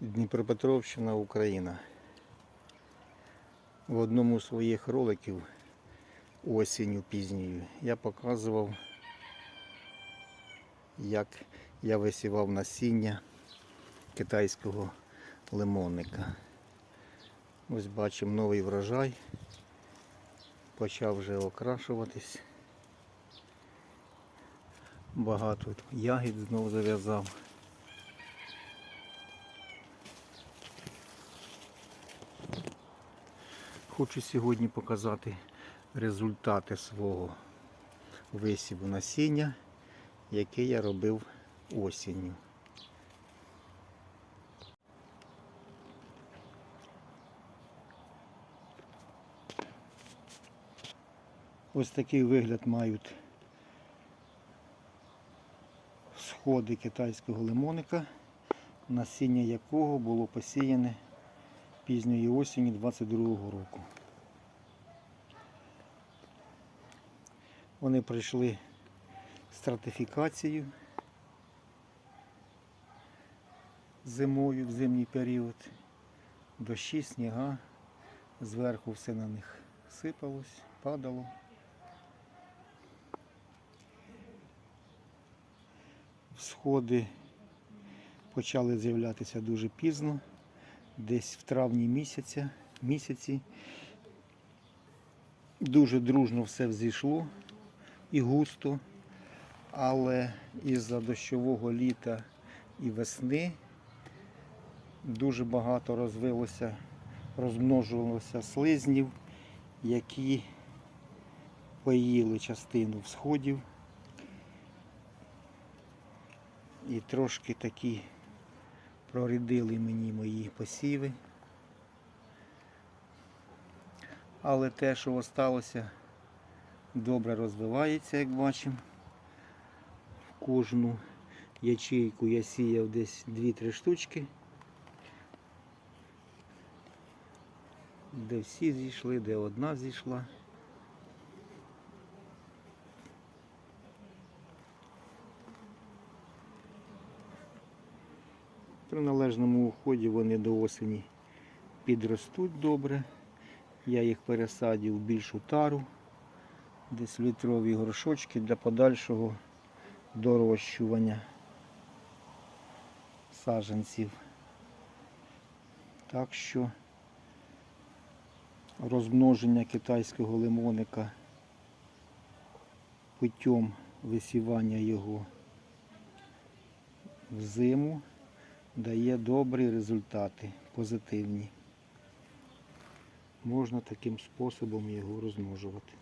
Дніпропетровщина, Україна. В одному з своїх роликів осінню пізньою я показував, як я висівав насіння китайського лимонника. Ось бачимо новий врожай. Почав вже окрашуватись. Багато ягід знову зав'язав. Хочу сьогодні показати результати свого висіву насіння, яке я робив осінню. Ось такий вигляд мають сходи китайського лимоника, насіння якого було посіяне пізньої осені 22-го року. Вони пройшли стратифікацію зимою в зимній період, дощі, сніга, зверху все на них сипалось, падало. Всходи почали з'являтися дуже пізно, десь в травні місяця, місяці. Дуже дружно все взійшло і густо, але із-за дощового літа і весни дуже багато розвилося, розмножувалося слизнів, які поїли частину всходів. І трошки такі прорідили мені мої посіви. Але те, що осталося, добре розвивається, як бачимо. Кожну ячейку я сіяв десь 2-3 штучки. Де всі зійшли, де одна зійшла. При належному уході вони до осені підростуть добре. Я їх пересадив в більшу тару, десь літрові горшочки для подальшого дорощування саджанців. Так що розмноження китайського лимоника путем висівання його в зиму дає добрі результати, позитивні. Можна таким способом його розмножувати.